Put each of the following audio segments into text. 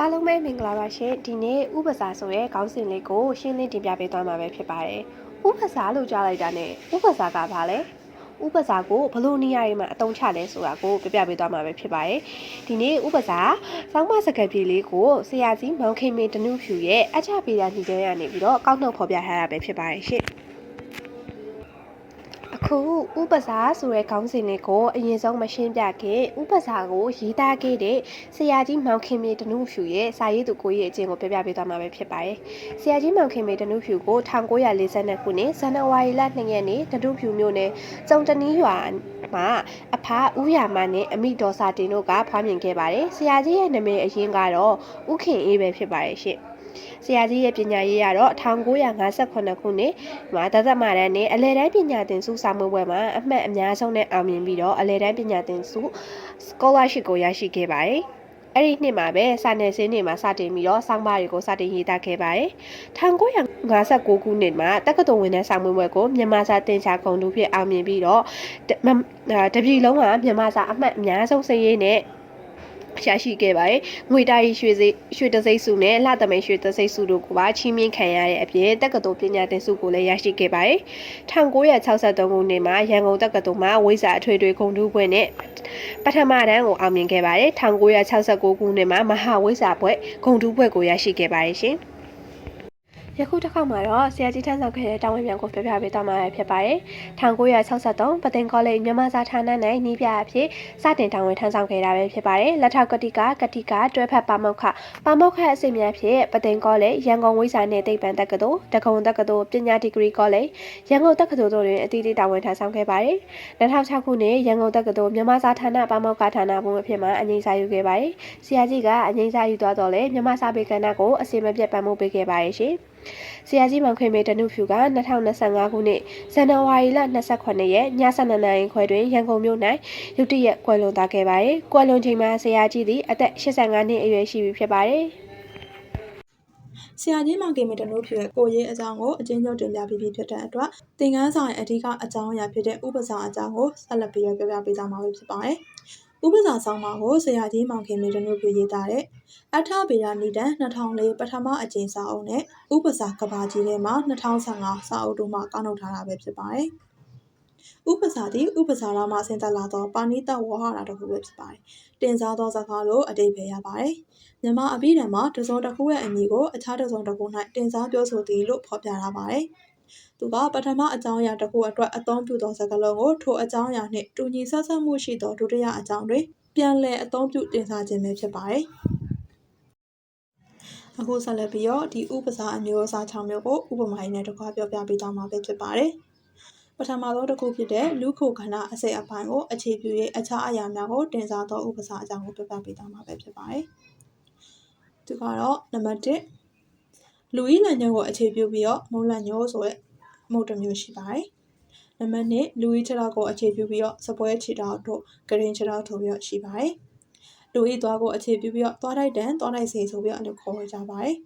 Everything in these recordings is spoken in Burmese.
အားလုံးပဲမင်္ဂလာပါရှင်ဒီနေ့ဥပစာဆိုရဲခေါင်းစဉ်လေးကိုရှင်းလင်းတင်ပြပေးသွားမှာပဲဖြစ်ပါတယ်ဥပစာလို့ကြားလိုက်တာနဲ့ဥပစာကဘာလဲဥပစာကိုဘလို့နေရာတွေမှာအသုံးချလဲဆိုတာကိုပြပြပေးသွားမှာပဲဖြစ်ပါတယ်ဒီနေ့ဥပစာစောင်းမစကားပြေလေးကိုဆရာကြီးမောင်ခင်မင်းတနုဖြူရဲ့အချပေးတာညီတဲ့ရနေပြီးတော့ကောက်နှုတ်ဖော်ပြထားတာပဲဖြစ်ပါတယ်ရှင်အ ခုဥပစာဆိုတဲ့ခေါင်းစဉ်လေးကိုအရင်ဆုံးမရှင်းပြခင်ဥပစာကိုရေးသားခဲ့တဲ့ဆရာကြီးမောင်ခင်မြေတနုဖြူရဲ့စာရေးသူကိုကြီးရဲ့အကျင့်ကိုပြပြပေးသွားမှာပဲဖြစ်ပါတယ်။ဆရာကြီးမောင်ခင်မြေတနုဖြူကို1942ခုနှစ်ဇန်နဝါရီလ2ရက်နေ့တနုဖြူမြို့နယ်ကျုံတနီးရွာမှာအဖဦးရမနဲ့အမိဒေါ်စာတင်တို့ကဖွားမြင်ခဲ့ပါတယ်။ဆရာကြီးရဲ့နာမည်အရင်းကတော့ဥခင်အေးပဲဖြစ်ပါတယ်ရှင့်။ ဆရာကြီးရဲ့ပညာရေးကတော့1958ခုနှစ်မှာတသက်မာတန်းနဲ့အလယ်တန်းပညာသင်ဆုစာမေးပွဲမှာအမှတ်အများဆုံးနဲ့အောင်မြင်ပြီးတော့အလယ်တန်းပညာသင်ဆု scholarship ကိုရရှိခဲ့ပါတယ်။အဲ့ဒီနှစ်မှာပဲစာနယ်ဇင်းတွေမှာစတင်ပြီးတော့ဆောင်းပါးတွေကိုစတင်ရေးသားခဲ့ပါတယ်။1959ခုနှစ်မှာတက္ကသိုလ်ဝင်တဲ့ဆောင်းမွေးပွဲကိုမြန်မာစာသင်ကြားဂုဏ်ထူးဖြင့်အောင်မြင်ပြီးတော့တပြည်လုံးကမြန်မာစာအမှတ်အများဆုံးစရေးနဲ့ ရရှိခဲ့ပါတယ်။ငွေတာရီရွှေစိရွှေတစိမ့်စုနဲ့လှသမိန်ရွှေတစိမ့်စုတို့ကပါချီးမြှင့်ခံရတဲ့အပြင်တက္ကသိုလ်ပညာသင်ဆုကိုလည်းရရှိခဲ့ပါတယ်။1963ခုနှစ်မှာရန်ကုန်တက္ကသိုလ်မှာဝိဇ္ဇာအထွေထွေဂုဏ်ထူးပွဲနဲ့ပထမတန်းကိုအောင်မြင်ခဲ့ပါတယ်။1969ခုနှစ်မှာမဟာဝိဇ္ဇာဘွဲ့ဂုဏ်ထူးဘွဲ့ကိုရရှိခဲ့ပါတယ်ရှင်။ ယခုတစ်ခေါက်မှာတော့ဆရာကြီးထမ်းဆောင်ခဲ့တဲ့တာဝန်ပြန်ကိုပြပြပေးသွားမှာဖြစ်ပါတယ်။1963ပသိမ်ကောလိပ်မြန်မာစာဌာန၌နီးပြအဖြစ်စတင်တာဝန်ထမ်းဆောင်ခဲ့တာပဲဖြစ်ပါတယ်။လက်ထောက်ကတိကကတိကတွဲဖက်ပါမောက္ခပါမောက္ခအစီအများဖြင့်ပသိမ်ကောလိပ်ရန်ကုန်ဝိဇာနယ်သိပ္ပံတက္ကသိုလ်တကုံတက္ကသိုလ်ပညာဒီဂရီကောလိပ်ရန်ကုန်တက္ကသိုလ်တို့တွင်အသီးသီးတာဝန်ထမ်းဆောင်ခဲ့ပါတယ်။2006ခုနှစ်ရန်ကုန်တက္ကသိုလ်မြန်မာစာဌာနပါမောက္ခဌာနဘုံအဖြစ်မှအငိမ့်စာယူခဲ့ပါတယ်။ဆရာကြီးကအငိမ့်စာယူသွားတော့လေမြန်မာစာပေကဏ္ဍကိုအစီအမပြတ်ပံ့ပိုးပေးခဲ့ပါတယ်ရှင်။ ဆရာကြီးမောင်ခွေမေတနုဖြူက2025ခုနှစ်ဇန်နဝါရီလ28ရက်ည7:00နာရီခွဲတွင်ရန်ကုန်မြို့၌ရုတ်တရက်ကွယ်လွန်သွားခဲ့ပါတယ်။ကွယ်လွန်ချိန်မှာဆရာကြီးသည်အသက်85နှစ်အရွယ်ရှိပြီဖြစ်ပါတယ်။ဆရာကြီးမောင်ကေမီတနိုးဖြူရဲ့ကိုရေးအကြောင်းကိုအချင်းချုပ်တင်ပြပြီးပြီဖြစ်တဲ့အတွက်သင်ခန်းစာရဲ့အဓိကအကြောင်းအရာဖြစ်တဲ့ဥပစာအကြောင်းကိုဆက်လက်ပြီးတော့ပြောပြပေးသွားမှာဖြစ်ပါတယ်။ ဥပစာဆောင်မှာကိုဆရာကြီးမောင်ခင်မင်းတို့ပြုရေးသားတဲ့အထဗေဒနိဒန်2004ပထမအကြိမ်စာအုပ်နဲ့ဥပစာကဘာကြီးထဲမှာ2015စာအုပ်တို့မှကောက်နှုတ်ထားတာပဲဖြစ်ပါတယ်။ဥပစာသည်ဥပစာရမှဆင်သက်လာသောပါဏိတဝဟတာတစ်ခုပဲဖြစ်ပါတယ်။တင်စားသောစကားလို့အတိတ်ပဲရပါတယ်။မြန်မာအပိဓာန်မှာတစုံတစ်ခုရဲ့အမည်ကိုအခြားတစုံတစ်ခု၌တင်စားပြောဆိုသည်လို့ဖော်ပြထားပါတယ်။ သူကပထမအကြောင်းအရာတစ်ခုအတွက်အသုံးပြုသောစကားလုံးကိုထိုအကြောင်းအရာနှင့်တူညီဆက်စပ်မှုရှိသောဒုတိယအကြောင်းတွင်ပြန်လည်အသုံးပြုတင်စားခြင်းပဲဖြစ်ပါတယ်။အခုဆက်လက်ပြီးတော့ဒီဥပစာအမျိုးအစား6မျိုးကိုဥပမာရင်းနဲ့တကွာပြောပြပေးသွားမှာပဲဖြစ်ပါတယ်။ပထမဆုံးတစ်ခုဖြစ်တဲ့လူခုခန္ဓာအစိတ်အပိုင်းကိုအခြေပြု၍အခြားအရာများကိုတင်စားသောဥပစာအကြောင်းကိုပြောပြပေးသွားမှာပဲဖြစ်ပါတယ်။ဒီကတော့နံပါတ်1 လူဤလန်ညုံကိုအခြေပြုပြီးတော့မုံလန်ညိုဆိုတဲ့မုတ်တစ်မျိုးရှိပါတယ်။နံပါတ်2လူဤခြေထောက်ကိုအခြေပြုပြီးတော့စပွဲခြေထောက်တို့ဂရင်းခြေထောက်ထိုးပြီးတော့ရှိပါတယ်။လူဤသွားကိုအခြေပြုပြီးတော့သွားတိုက်တန်သွားတိုက်စေဆိုပြီးတော့အဲ့လိုခေါ်ဝေကြပါတယ်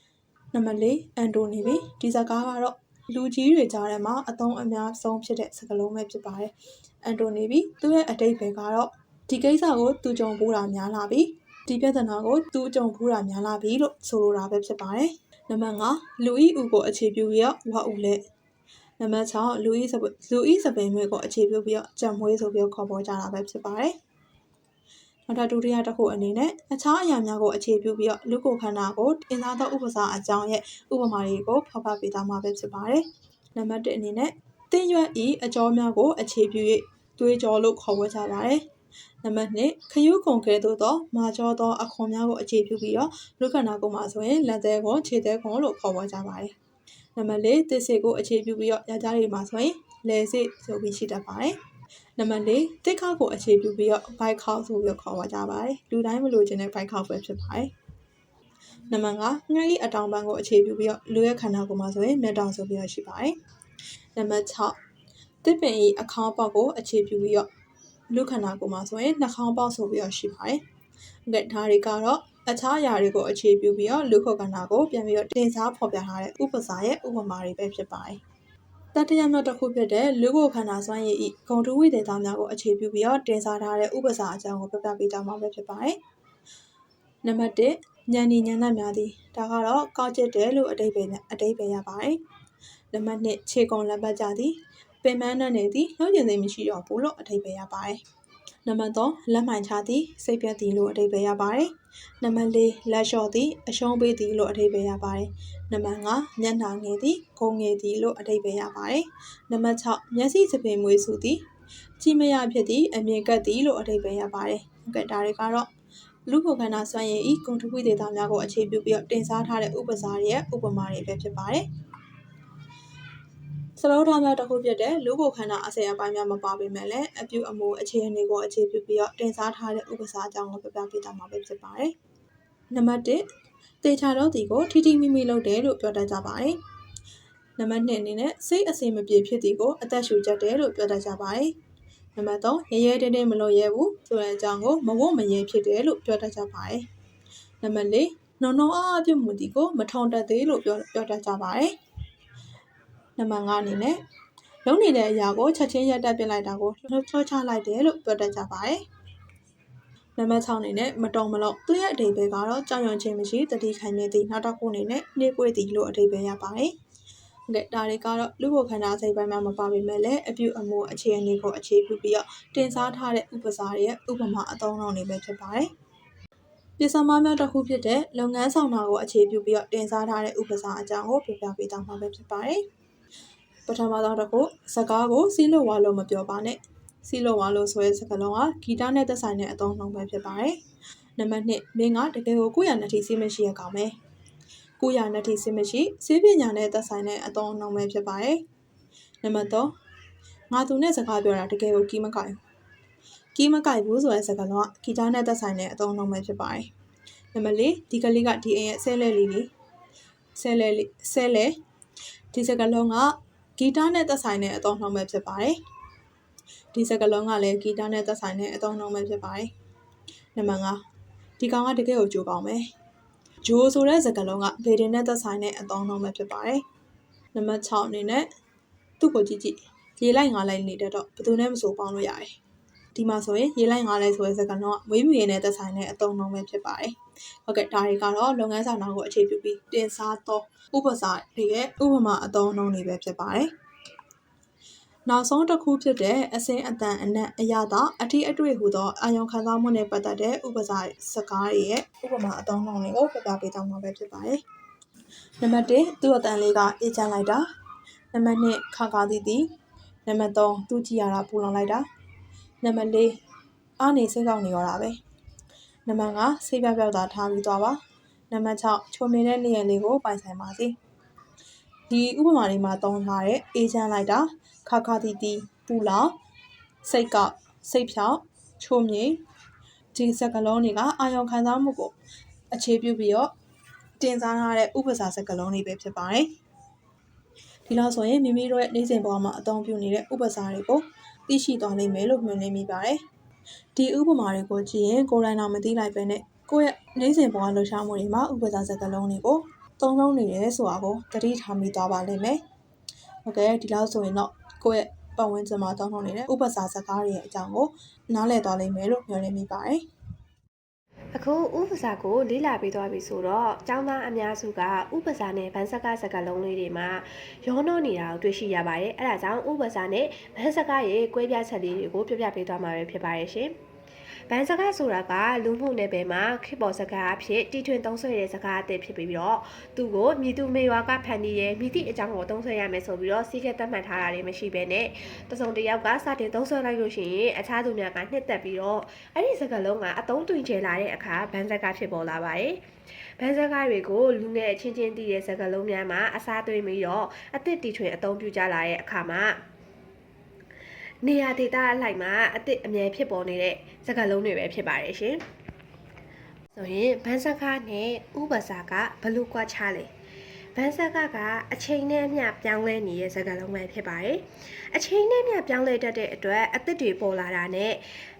။နံပါတ်4အန်တိုနီဘီဒီစကားကတော့လူကြီးတွေကြားထဲမှာအသုံးအများဆုံးဖြစ်တဲ့စကားလုံးပဲဖြစ်ပါတယ်။အန်တိုနီဘီသူ့ရဲ့အတိတ်ပဲကတော့ဒီကိစ္စကိုသူကြုံဘူးတာများလာပြီဒီပြဿနာကိုသူကြုံဘူးတာများလာပြီလို့ဆိုလိုတာပဲဖြစ်ပါတယ်။ နံပါတ်5လူဤဦးကိုအခြေပြုပြီးတော့ဝါဦးလက်နံပါတ်6လူဤစလူဤစပိန်မွေးကိုအခြေပြုပြီးတော့ကြံမွေးဆိုပြီးခေါ်ပေါ်ကြတာပဲဖြစ်ပါတယ်နောက်ထပ်ဒုတိယတစ်ခုအနေနဲ့အခြားအရာများကိုအခြေပြုပြီးတော့လူကိုခန္ဓာကိုတင်စားသောဥပစာအကြောင်းရဲ့ဥပမာတွေကိုဖော်ပြပေးသွားမှာပဲဖြစ်ပါတယ်နံပါတ်1အနေနဲ့တင်းရွက်ဤအကြောများကိုအခြေပြု၍သွေးကြောလို့ခေါ်ဝေါ်ကြပါတယ် နံပါတ်2ခရူးခုံကဲသို့သောမာကျော်သောအခွန်များကိုအခြေပြုပြီးတော့လူခန္ဓာကိုယ်မှာဆိုရင်လက်သေးခွန်ခြေသေးခွန်လို့ခေါ်ဝေါ်ကြပါတယ်နံပါတ်၄တစ်စစ်ကိုအခြေပြုပြီးတော့ရကြတွေမှာဆိုရင်လဲစစ်ဆိုပြီးရှိတတ်ပါတယ်နံပါတ်၄တစ်ခေါက်ကိုအခြေပြုပြီးတော့ဘိုက်ခေါက်ဆိုပြီးခေါ်ပါကြပါတယ်လူတိုင်းမလို့ခြင်းတဲ့ဘိုက်ခေါက်ပဲဖြစ်ပါတယ်နံပါတ်5ငှက်ဤအတောင်ပန်းကိုအခြေပြုပြီးတော့လူရဲ့ခန္ဓာကိုယ်မှာဆိုရင်မျက်တောင်ဆိုပြီးတော့ရှိပါတယ်နံပါတ်6တစ်ပင်ဤအခေါင်းပေါက်ကိုအခြေပြုပြီးတော့ လူခန္ဓာကိုယ်မှာဆိုရင်နှာခေါင်းပေါက်ဆိုပြီးတော့ရှိပါတယ်။ဒါတွေကတော့အခြားအရာတွေကိုအခြေပြုပြီးတော့လူခုတ်ကဏ္ဍကိုပြန်ပြီးတော့တင်စားဖော်ပြထားတဲ့ဥပစာရဲ့ဥပမာတွေပဲဖြစ်ပါတယ်။တတိယမြောက်တစ်ခုဖြစ်တဲ့လူကိုခန္ဓာစွမ်းရည်ဤဂုံတူဝိသေသားများကိုအခြေပြုပြီးတော့တင်စားထားတဲ့ဥပစာအကြောင်းကိုပြပြပေးကြမှာပဲဖြစ်ပါတယ်။နံပါတ်1ညံနေညံ့များသည်ဒါကတော့ကောက်ကျစ်တယ်လို့အတိတ်ပဲအတိတ်ပဲရပါတယ်နံပါတ်1ခြေကုံလက်ပတ်ကြသည် ပင်မနဲ့နေသည်လှုပ်ကျင်သိမရှိတော့ဘူးလို့အတိတ်ပဲရပါတယ်နံပါတ်3လက်မှန်ချသည်စိတ်ပြတ်သည်လို့အတိတ်ပဲရပါတယ်နံပါတ်4လက်လျှော့သည်အရှုံးပေးသည်လို့အတိတ်ပဲရပါတယ်နံပါတ်5မျက်နှာငယ်သည်ဂုံငယ်သည်လို့အတိတ်ပဲရပါတယ်နံပါတ်6မျက်စိစပင်မွေးစုသည်ကြည်မရဖြစ်သည်အမြင်ကပ်သည်လို့အတိတ်ပဲရပါတယ်ဟုတ်ကဲ့ဒါတွေကတော့လူကိုခန္ဓာစွမ်းရည်ဤကွန်ထရီဒေတာများကိုအခြေပြုပြီးတော့တင်စားထားတဲ့ဥပစာတွေရဲ့ဥပမာတွေပဲဖြစ်ပါတယ်။ စလုံးထားများတစ်ခုဖြစ်တဲ့လူကိုခန္ဓာအစိအပိုင်းများမပါပေမဲ့လည်းအပြုအမူအခြေအနေကိုအခြေပြုပြီးတော့တင်စားထားတဲ့ဥပစာအကြောင်းကိုပြပြပေးတာမှာပဲဖြစ်ပါတယ်။နံပါတ်1တေချာတော့ဒီကိုထိထိမိမိလုပ်တယ်လို့ပြောတတ်ကြပါတယ်။နံပါတ်2အနေနဲ့စိတ်အစဉ်မပြေဖြစ်သည်ကိုအသက်ရှူချက်တယ်လို့ပြောတတ်ကြပါတယ်။နံပါတ်3ရဲရဲတင်းတင်းမလို့ရဲဘူးဆိုတဲ့အကြောင်းကိုမဝတ်မရဲဖြစ်တယ်လို့ပြောတတ်ကြပါတယ်။နံပါတ်4နော်နော်အားအပြုတ်မှုဒီကိုမထုံတတ်သေးလို့ပြောပြောတတ်ကြပါတယ်။ နံပါတ်5အနေနဲ့လုံးနေတဲ့အရာကိုချက်ချင်းရက်တက်ပစ်လိုက်တာကိုလှောချလိုက်တယ်လို့ပြောတတ်ကြပါတယ်။နံပါတ်6အနေနဲ့မတုံမလို့သူ့ရဲ့အဓိပ္ပာယ်ကတော့ကြောင်ရွံခြင်းမရှိတတိခိုင်မြဲသည့်နောက်တစ်ခုအနေနဲ့နှိကွေးသည်လို့အဓိပ္ပာယ်ရပါတယ်။ကဲဒါတွေကတော့လူဘခန္ဓာစိတ်ပိုင်းမှာမပါပေမဲ့လည်းအပြုအမူအခြေအနေကိုအခြေပြုပြီးတော့တင်စားထားတဲ့ဥပစာတွေရဲ့ဥပမာအသုံးအနှုန်းတွေပဲဖြစ်ပါတယ်။ပစ္စမများတစ်ခုဖြစ်တဲ့လုပ်ငန်းဆောင်တာကိုအခြေပြုပြီးတော့တင်စားထားတဲ့ဥပစာအကြောင်းကိုပြပြပေးသွားမှာပဲဖြစ်ပါတယ်။ ပထမဆုံးတစ်ခုစကားကိုစီးလို့ဝါလို့မပြောပါနဲ့။စီးလို့ဝါလို့ဆိုတဲ့စကားလုံးကဂီတနဲ့သက်ဆိုင်တဲ့အသုံးအနှုန်းပဲဖြစ်ပါတယ်။နံပါတ်1မင်းကတကယ်ကိုကိုယ့်ရနှစ်ထီစီးမရှိရကောင်ပဲ။ကိုရနှစ်ထိစစ်မရှိစေးပညာနဲ့သက်ဆိုင်တဲ့အသုံးအနှုန်းပဲဖြစ်ပါတယ်။နံပါတ်3ငါသူနဲ့စကားပြောတာတကယ်ကိုကီးမကိုင်ဘူး။ကီးမကိုင်ဘူးဆိုတဲ့စကားလုံးကဂီတနဲ့သက်ဆိုင်တဲ့အသုံးအနှုန်းပဲဖြစ်ပါတယ်။နံပါတ်4ဒီကလေးကဒီအိမ်ရဲ့ဆဲလဲလေးလေးဆဲလဲလေးဆဲလဲဒီစကားလုံးက ဂီတနဲ့သက်ဆိုင်တဲ့အသုံးအနှုန်းပဲဖြစ်ပါတယ်။ဒီစကားလုံးကလည်းဂီတနဲ့သက်ဆိုင်တဲ့အသုံးအနှုန်းပဲဖြစ်ပါတယ်။နံပါတ်5ဒီကောင်ကတကယ်ကိုကြိုးကောင်းမယ်။ဂျိုးဆိုတဲ့စကားလုံးကဗေဒင်နဲ့သက်ဆိုင်တဲ့အသုံးအနှုန်းပဲဖြစ်ပါတယ်။နံပါတ်6အနေနဲ့သူ့ကိုကြည့်ကြည့်ရေလိုက်ငါလိုက်နေတဲ့တော့ဘယ်သူနဲ့မဆိုပေါင်းလို့ရတယ်။ဒီမှာဆိုရင်ရေလိုက်ငါလိုက်ဆိုတဲ့စကားလုံးကဝေးမြူရည်နဲ့သက်ဆိုင်တဲ့အသုံးအနှုန်းပဲဖြစ်ပါတယ်။ ဟုတ်ကဲ့ဒါတွေကတော့လုပ်ငန်းဆောင်တာကိုအခြေပြုပြီးတင်စားသောဥပစာတွေရဲ့ဥပမာအသုံးအနှုန်းတွေပဲဖြစ်ပါတယ်။နောက်ဆုံးတစ်ခုဖြစ်တဲ့အစင်းအတန်အနက်အရသာအထီးအတွေ့ဟူသောအာယုံခံစားမှုနဲ့ပတ်သက်တဲ့ဥပစာစကားတွေရဲ့ဥပမာအသုံးအနှုန်းတွေကိုပြပြပေးသွားမှာပဲဖြစ်ပါတယ်။နံပါတ်1သူ့အတန်လေးကအေးချမ်းလိုက်တာ။နံပါတ်2ခါကားသည်သည်။နံပါတ်3သူ့ကြည့်ရတာပူလောင်လိုက်တာ။နံပါတ်4အားနေစိတ်ကောက်နေရတာပဲ။ နံပါတ်5စိတ်ပြပြောက်တာထားပြီးသွားပါ။နံပါတ်6ချုံမင်းတဲ့နေရာလေးကိုပိုင်ဆိုင်ပါစေ။ဒီဥပမာတွေမှာသုံးထားတဲ့အေးချမ်းလိုက်တာခါခါတီတီပူလောင်စိတ်ကစိတ်ဖြောက်ချိုးမြိန်ဒီစကလုံးတွေကအာယုံခံစားမှုကိုအခြေပြုပြီးတော့တင်စားထားတဲ့ဥပစာစကလုံးတွေပဲဖြစ်ပါတယ်ဒီလောက်ဆိုရင်မိမိတို့ရဲ့နေ့စဉ်ဘဝမှာအသုံးပြုနေတဲ့ဥပစာတွေကိုသိရှိသွားနိုင်မယ်လို့မျှော်လင့်မိပါတယ် ဒီဥပမာတွေကိုကြည့်ရင်ကိုယ်တိုင်တော့မသိလိုက်ပဲနဲ့ကိုယ့်ရဲ့နေ့စဉ်ဘဝလှူရှားမှုတွေမှာဥပစာစကလုံးတွေကိုသုံးလုံးနေတယ်ဆိုတာကိုသတိထားမိသွားပါလိမ့်မယ်ဟုတ်ကဲ့ဒီလောက်ဆိုရင်တော့ကိုယ့်ရဲ့ပတ်ဝန်းကျင်မှာတောင်းထုတ်နေတဲ့ဥပစာစကားတွေရဲ့အကြောင်းကိုနားလည်သွားလိမ့်မယ်လို့မျှော်လင့်မိပါတယ်။ အခုဥပစာကိုလေ့လာပြီးသွားပြီဆိုတော့ကျောင်းသားအများစုကဥပစာနဲ့ဗန်းစကားစကားလုံးလေးတွေမှာရောနှောနေတာကိုတွေ့ရှိရပါတယ်။အဲဒါကြောင့်ဥပစာနဲ့ဗန်းစကားရဲ့ကွဲပြားချက်လေးတွေကိုပြပြပေးသွားမှာပဲဖြစ်ပါရဲ့ရှင်။ ဗန်းစကားဆိုတာကလူမှုနယ်ပယ်မှာခေတ်ပေါ်စကားအဖြစ်တီထွင်သုံးဆွဲတဲ့စကားအသစ်ဖြစ်ပြီးတော့သူ့ကိုမြည်သူမေဝါကဖန်တီးရဲ့မြည်သည့်အကြောင်းကိုသုံးဆွဲရမယ်ဆိုပြီးတော့စီးကဲသတ်မှတ်ထားတာတွေမရှိဘဲနဲ့တစုံတစ်ယောက်ကစတင်သုံးဆွဲလိုက်လို့ရှိရင်အခြားသူများကနှစ်သက်ပြီးတော့အဲ့ဒီစကားလုံးကအသုံးတွင်ကျလာတဲ့အခါဗန်းစကားဖြစ်ပေါ်လာပါတယ်။ဗန်းစကားတွေကိုလူငယ်အချင်းချင်းတည်တဲ့စကားလုံးများမှာအစားသွင်းပြီးတော့အသစ်တီထွင်အသုံးပြုကြလာတဲ့အခါမှာ နေရာဒေတာအလိုက်မှာအသစ်အမြဲဖြစ်ပေါ်နေတဲ့စကားလုံးတွေပဲဖြစ်ပါတယ်ရှင်။ဆိုရင်ဗန်းစကားနဲ့ဥပစာကဘယ်လိုကွာခြားလဲ။ဗန်းစကားကအချိန်နဲ့အမျှပြောင်းလဲနေတဲ့စကားလုံးပဲဖြစ်ပါတယ်။အချိန်နဲ့အမျှပြောင်းလဲတတ်တဲ့အတွက်အသစ်တွေပေါ်လာတာနဲ့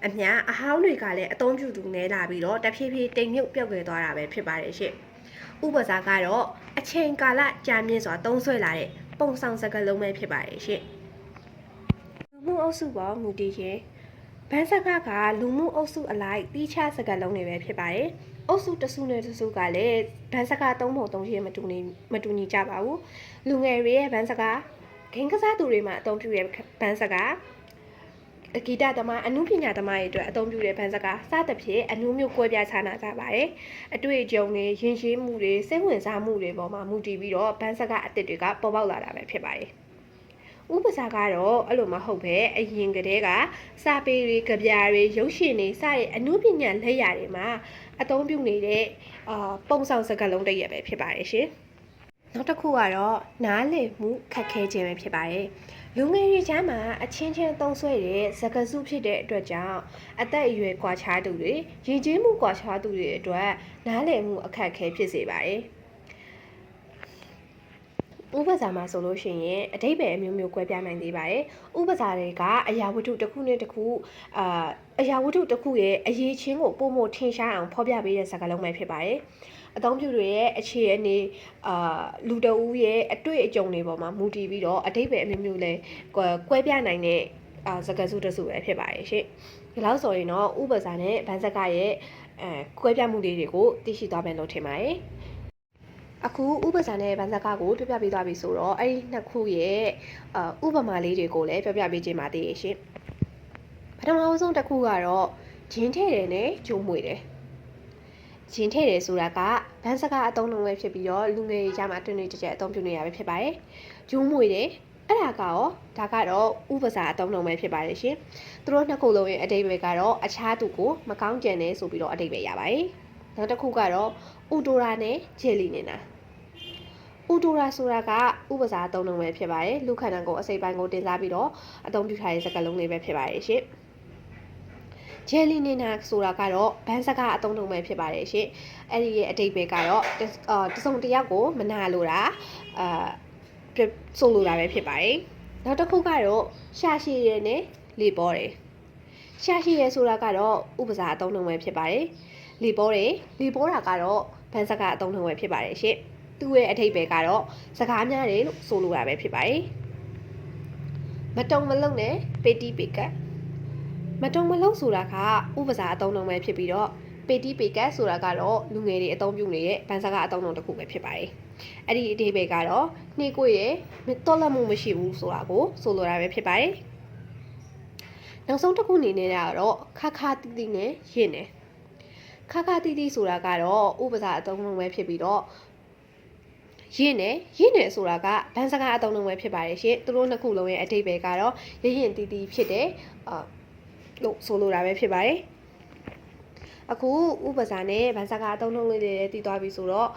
အမျှအဟောင်းတွေကလည်းအသုံးပြုသူနေလာပြီးတော့တဖြည်းဖြည်းတိမ်မြုပ်ပြောက်ွယ်သွားတာပဲဖြစ်ပါတယ်ရှင်။ဥပစာကတော့အချိန်ကာလကြာမြင့်စွာသုံးဆွဲလာတဲ့ပုံဆောင်စကားလုံးပဲဖြစ်ပါတယ်ရှင်။ လူမှုအုပ်စုပေါ်မူတည်ရင်ဗန်းစကားကလူမှုအုပ်စုအလိုက်တီးခြားစကားလုံးတွေပဲဖြစ်ပါတယ်။အုပ်စုတစ်စုနဲ့တစ်စုကလည်းဗန်းစကားသုံးပုံသုံးချက်မတူနေမတူညီကြပါဘူးလူငယ်တွေရဲ့ဗန်းစကားဂိမ်းကစားသူတွေမှာအသုံးပြုတဲ့ဗန်းစကားအဂီတသမားအနုပညာသမားတွေအတွက်အသုံးပြုတဲ့ဗန်းစကားစသဖြင့်အနုမျိုးကွဲပြားခြားနာကြပါတယ်အတွေ့အကြုံတွေရင်ရှင်းမှုတွေစိတ်ဝင်စားမှုတွေပေါ်မှာမူတည်ပြီးတော့ဗန်းစကားအသစ်တွေကပေါ်ပေါက်လာတာပဲဖြစ်ပါတယ် ဥပစာကတော့အဲ့လိုမဟုတ်ပဲအရင်ကတည်းကစာပေတွေကြပြတွေရုပ်ရှင်တွေစတဲ့အနုပညာလက်ရာတွေမှာအသုံးပြုနေတဲ့အာပုံဆောင်စကားလုံးတစ်ရက်ပဲဖြစ်ပါတယ်ရှင်။နောက်တစ်ခုကတော့နားလည်မှုခက်ခဲခြင်းပဲဖြစ်ပါတယ်။လူငယ်တွေကြားမှာအချင်းချင်းသုံးဆွဲတဲ့စကားစုဖြစ်တဲ့အတွက်ကြောင့်အသက်အရွယ်ကွာခြားသူတွေရည်ကြီးမှုကွာခြားသူတွေအတွက်နားလည်မှုအခက်အခဲဖြစ်စေပါတယ်။ ဥပစာမှာဆိုလို့ရှိရင်အတိတ်ပဲအမျိုးမျိုးကွဲပြားနိုင်သေးပါတယ်။ဥပစာတွေကအရာဝတ္ထုတစ်ခုနဲ့တစ်ခုအာအရာဝတ္ထုတစ်ခုရဲ့အရေးချင်းကိုပုံမထင်ရှားအောင်ဖော်ပြပေးတဲ့စကားလုံးပဲဖြစ်ပါတယ်။အသုံးပြုတွေရဲ့အခြေအနေအာလူတအူးရဲ့အတွေ့အကြုံတွေပေါ်မှာမူတည်ပြီးတော့အတိတ်ပဲအမျိုးမျိုးလဲကွဲပြားနိုင်တဲ့အာစကားစုတစ်စုပဲဖြစ်ပါတယ်ရှင်။ဒီလောက်ဆိုရင်တော့ဥပစာနဲ့ဗန်စကားရဲ့အဲကွဲပြားမှုလေးတွေကိုသိရှိသွားမယ်လို့ထင်ပါတယ်။ အခုဥပစာနဲ့ဗန်ဇကာကိုပြပြပေးသွားပြီဆိုတော့အဲ့ဒီနှစ်ခုရဲ့အာဥပမာလေးတွေကိုလည်းပြပြပေးခြင်းပါသေးရဲ့ရှင်ပထမအဆုံးတစ်ခုကတော့ဂျင်းထဲ့တယ်နဲ့ဂျုံမွေတယ်ဂျင်းထဲ့တယ်ဆိုတာကဗန်ဇကာအသုံးလုံးပဲဖြစ်ပြီးတော့လူငယ်တွေကြားမှာတွင်တွင်ကြကြအသုံးပြုနေရပဲဖြစ်ပါတယ်ဂျုံမွေတယ်အဲ့ဒါကရောဒါကတော့ဥပစာအသုံးလုံးပဲဖြစ်ပါတယ်ရှင်သူတို့နှစ်ခုလုံးရဲ့အတိတ်ပဲကတော့အခြားသူကိုမကောင်းကြံနေဆိုပြီးတော့အတိတ်ပဲရပါတယ် နောက်တစ်ခုကတော့ဥတိုရာနဲ့ဂျယ်လီနေတာဥတိုရာဆိုတာကဥပစာအသုံးလုံးပဲဖြစ်ပါတယ်လူခန္ဓာကိုယ်အစိပ်ပိုင်းကိုတင်စားပြီးတော့အသုံးပြုထားတဲ့စကားလုံးလေးပဲဖြစ်ပါတယ်ရှင်ဂျယ်လီနေတာဆိုတာကတော့ဘန်းစကားအသုံးလုံးပဲဖြစ်ပါတယ်ရှင်အဲ့ဒီရဲ့အတိတ်ပဲကတော့အာတစုံတစ်ယောက်ကိုမနာလိုတာအာဆိုလိုတာပဲဖြစ်ပါတယ်နောက်တစ်ခုကတော့ရှာရှိရဲနဲ့လေပေါ်တယ် ရှာရှိရဲဆိုတာကတော့ဥပစာအသုံးလုံးပဲဖြစ်ပါတယ်လေပေါ်တယ်လေပေါ်တာကတော့ဘန်းစကားအသုံးလုံးပဲဖြစ်ပါတယ်ရှင်သူ့ရဲ့အထိပ္ပယ်ကတော့စကားများတယ်လို့ဆိုလိုတာပဲဖြစ်ပါတယ်မတုံမလုံနဲ့ပေတီပေကတ်မတုံမလုံဆိုတာကဥပစာအသုံးလုံးပဲဖြစ်ပြီးတော့ပေတီပေကတ်ဆိုတာကတော့လူငယ်တွေအသုံးပြုနေတဲ့ဗန်စကားအသုံးလုံးတစ်ခုပဲဖြစ်ပါတယ်အဲ့ဒီအထိပ္ပယ်ကတော့နှိကိုရဲ့တော်လက်မှုမရှိဘူးဆိုတာကိုဆိုလိုတာပဲဖြစ်ပါတယ် နောက်ဆုံးတစ်ခုအနေနဲ့ကတော့ခါခါတီတီနဲ့ရင့်တယ်ခါခါတီတီဆိုတာကတော့ဥပစာအသုံးလုံးပဲဖြစ်ပြီးတော့ရင့်တယ်ရင့်တယ်ဆိုတာကဗန်စကားအသုံးလုံးပဲဖြစ်ပါတယ်ရှင်သူတို့နှစ်ခုလုံးရဲ့အတိတ်ပဲကတော့ရင့်ရင်တီးတီးဖြစ်တယ်အာလို့ဆိုလိုတာပဲဖြစ်ပါတယ်အခုဥပစာနဲ့ဗန်စကားအသုံးလုံးလေးတွေတည်သွားပြီဆိုတော့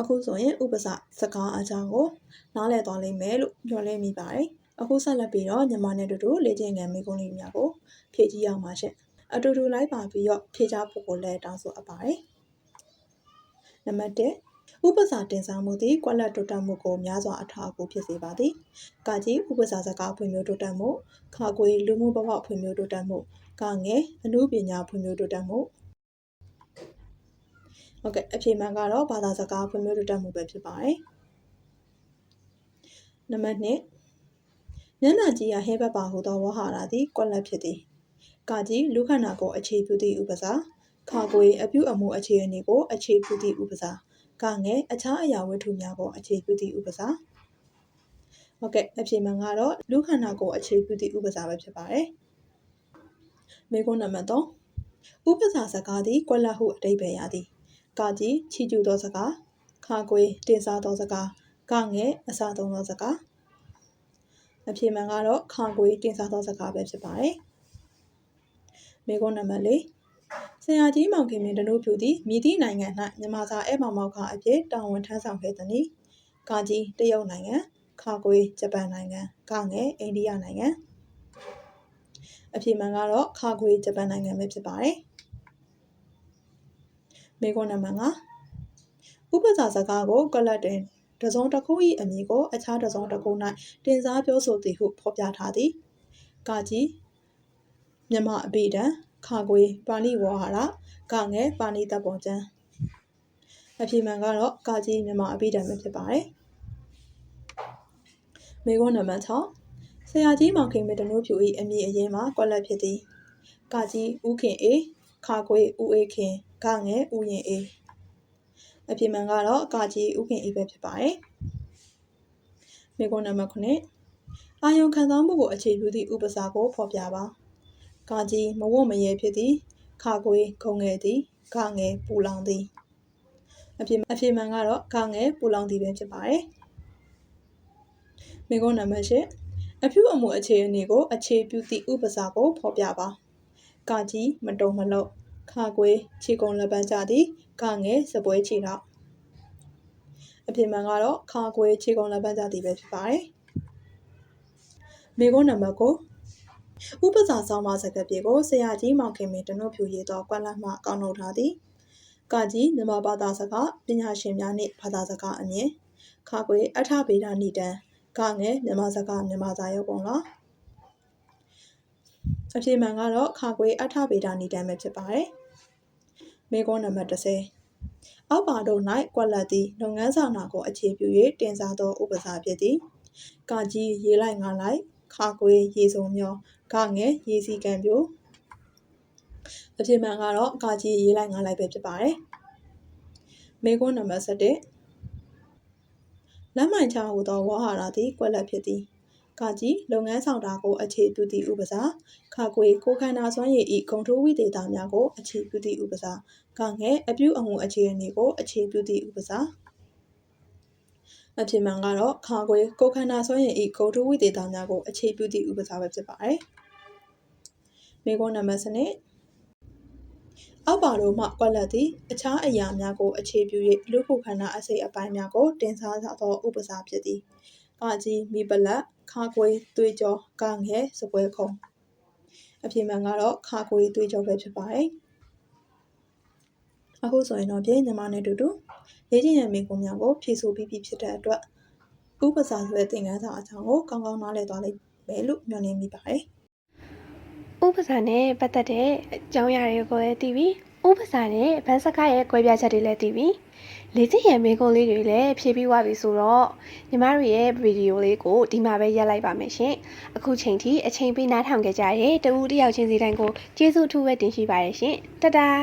အခုဆိုရင်ဥပစာစကားအကြောင်းကိုနားလည်သွားလိမ့်မယ်လို့ပြောလဲမိပါတယ် အခုဆက်လက်ပြီးတော့ညီမနဲ့တူတူလေ့ကျင့်ငယ်မိကုန်းလေးများကိုဖြည့်ကြည့်ရအောင်ပါရှင့်အတူတူလိုက်ပါပြီးတော့ဖြည့်ချဖို့ကိုလည်းတောင်းဆိုအပ်ပါတယ်နံပါတ်1ဥပစာတင်စားမှုသည်ကွက်လက်တိုးတက်မှုကိုများစွာအထောက်အကူဖြစ်စေပါသည်။ကကြီးဥပစာစကားဖွံ့ဖြိုးတိုးတက်မှုခါကွေလူမှုဘဝဖွံ့ဖြိုးတိုးတက်မှုကငယ်အမှုပညာဖွံ့ဖြိုးတိုးတက်မှုဟုတ်ကဲ့အဖြေမှန်ကတော့ဘာသာစကားဖွံ့ဖြိုးတိုးတက်မှုပဲဖြစ်ပါတယ်။နံပါတ်2 မျက်နှာကြီးရဟဲဘက်ပါဟူသောဝဟာရသည်ကွက်လက်ဖြစ်သည်။ကကြီးလူခန္ဓာကိုအခြေပြုသည့်ဥပစာခါကွေအပြုအမူအခြေအနေကိုအခြေပြုသည့်ဥပစာကငယ်အခြားအရာဝတ္ထုများကိုအခြေပြုသည့်ဥပစာဟုတ်ကဲ့အဖြေမှန်ကတော့လူခန္ဓာကိုအခြေပြုသည့်ဥပစာပဲဖြစ်ပါတယ်မေခွန်းနံပါတ်3ဥပစာစကားသည်ကွက်လက်ဟုအတိတ်ပဲရသည်ကကြီးချီကျူသောစကားခါကွေတင်စားသောစကားကငယ်အစာသုံးသောစကား အဖြေမှန်ကတော့ခါကွေတင်စားသောစကားပဲဖြစ်ပါတယ်မေခွန်းနံပါတ်4ဆရာကြီးမောင်ခင်မင်းတနုဖြူသည်မြည်သည့်နိုင်ငံ၌မြန်မာစာအဲမောင်မောက်ခအဖြစ်တာဝန်ထမ်းဆောင်ခဲ့သည်။ကာကြီးတရုတ်နိုင်ငံခါကွေဂျပန်နိုင်ငံကငယ်အိန္ဒိယနိုင်ငံအဖြစ်မှန်ကတော့ခါကွေဂျပန်နိုင်ငံပဲဖြစ်ပါတယ်။မေခွန်းနံပါတ်5ဥပစာစကားကိုကလတ်တွင် တစုံတစ်ခု၏အမည်ကိုအခြားတစုံတစ်ခု၌တင်စားပြောဆိုသည်ဟုဖော်ပြထားသည်။ကာကြီးမြမအပိဒံခါကွေပါဠိဝါဟာရကငယ်ပါဠိတပ်ပေါ်ကျမ်းအဖြေမှန်ကတော့ကာကြီးမြန်မာအပိဓာန်ပဲဖြစ်ပါတယ်မေခွန်းနံပါတ်6ဆရာကြီးမောင်ခင်မတနိုးဖြူ၏အမည်အရင်မှာကွက်လက်ဖြစ်သည်ကာကြီးဦးခင်အေခါခွေဦးအေးခင်ဂငယ်ဦးရင်အေး အပြည့်မှန်ကတော့ကာကြီးဦးခင်အေးပဲဖြစ်ပါတယ်မိကုန်းနံပါတ်9အာယုံခံစားမှုကိုအခြေပြုသည့်ဥပစာကိုဖော်ပြပါကာကြီးမဝတ်မရဲဖြစ်သည်ခါခွေခုံငယ်သည်ဂငယ်ပူလောင်သည်အပြည့်အပြည့်မှန်ကတော့ဂငယ်ပူလောင်သည်ပဲဖြစ်ပါတယ်မိကုန်းနံပါတ်10အဖြူအမှုအခြေအနေကိုအခြေပြုသည့်ဥပစာကိုဖော်ပြပါကာကြီးမတုံမလုံးခါကွေးခြေကုံလက်ပန်းကြသည် ကငယ်စပွဲခြေတော့အပြင်မှန်ကတော့ခါကွေးခြေကုံလက်ပန်းကြသည်ပဲဖြစ်ပါတယ်မိကုန်းနံပါတ်9ဥပစာဆောင်မစကားပြေကိုဆရာကြီးမောင်ခင်မင်းတနုဖြူရေးသောကွက်လက်မှကောက်နှုတ်ထားသည်ကကြီးမြန်မာဘာသာစကားပညာရှင်များနှင့်ဘာသာစကားအမြင်ခါကွေအထဗေဒနိတံကငယ်မြန်မာစကားမြန်မာစာရုပ်ပုံလားအဖြေမှန်ကတော့ခါကွေအထဗေဒနိတံပဲဖြစ်ပါတယ် မေကွန်နံပါတ်30အောက်ပါတို့၌ကွက်လက်သည်လုပ်ငန်းဆောင်တာကိုအခြေပြု၍တင်စားသောဥပစာဖြစ်သည်ကကြီးရေးလိုက်ငါလိုက်ခါကွေရေစုံမျောကငယ်ရေစီကံပြိုအဖြေမှန်ကတော့ကကြီးရေးလိုက်ငါလိုက်ပဲဖြစ်ပါတယ်မေကွန်နံပါတ်7လက်မှန်ချဟူသောဝါဟာရသည်ကွက်လက်ဖြစ်သည် ကကြီးလုပ်ငန်းဆောင်တာကိုအခြေပြုသည့်ဥပစာခါကွေကိုခန္ဓာစွမ်းရည်ဤဂုံထိုးဝိသေသများကိုအခြေပြုသည့်ဥပစာကငယ်အပြုအမူအခြေအနေကိုအခြေပြုသည့်ဥပစာအဖြစ်မှန်ကတော့ခါခွေကိုခန္ဓာဆွမ်းရည်ဤဂုံထုဝိသေသများကိုအခြေပြုသည့်ဥပစာပဲဖြစ်ပါတယ်။မိကုန်းနံပါတ်စနစ်အောက်ပါတို့မှကွက်လက်သည်အခြားအရာများကိုအခြေပြု၍လူခုခန္ဓာအစိတ်အပိုင်းများကိုတင်စားသောဥပစာဖြစ်သည်။ကာကြီးမိပလက် ခါခွေသွေးကြောကငယ်စပွဲခုံအဖြစ်မှန်ကတော့ခါခွေသွေးကြောပဲဖြစ်ပါတယ်။အခုဆိုရင်တော့ပြည်ညီမနဲ့တူတူရေးချင်ရမိကုံများကိုဖြည့်ဆိုပြီးပြီဖြစ်တဲ့အတွက်ဥပစာဆိုတဲ့သင်ခန်းစာအကြောင်းကိုကောင်းကောင်းနားလည်သွားလိမ့်မယ်လို့မျှော်လင့်မိပါတယ်ဥပစာနဲ့ပတ်သက်တဲ့အကြောင်းအရာတွေကိုလည်းသိပြီဥပစာနဲ့ဗန်းစကားရဲ့ကွဲပြားချက်တွေလည်းသိပြီ လေ့ကျင့်ရန်မေးခွန်းလေးတွေလည်းဖြည့်ပြီးသွားပြီဆိုတော့ညီမတို့ရဲ့ဗီဒီယိုလေးကိုဒီမှာပဲရပ်လိုက်ပါမယ်ရှင်အခုချိန်ထိအချိန်ပေးနားထောင်ကြကြတဲ့တဦးတစ်ယောက်ချင်းစီတိုင်းကိုကျေးဇူးအထူးပဲတင်ရှိပါတယ်ရှင်တတား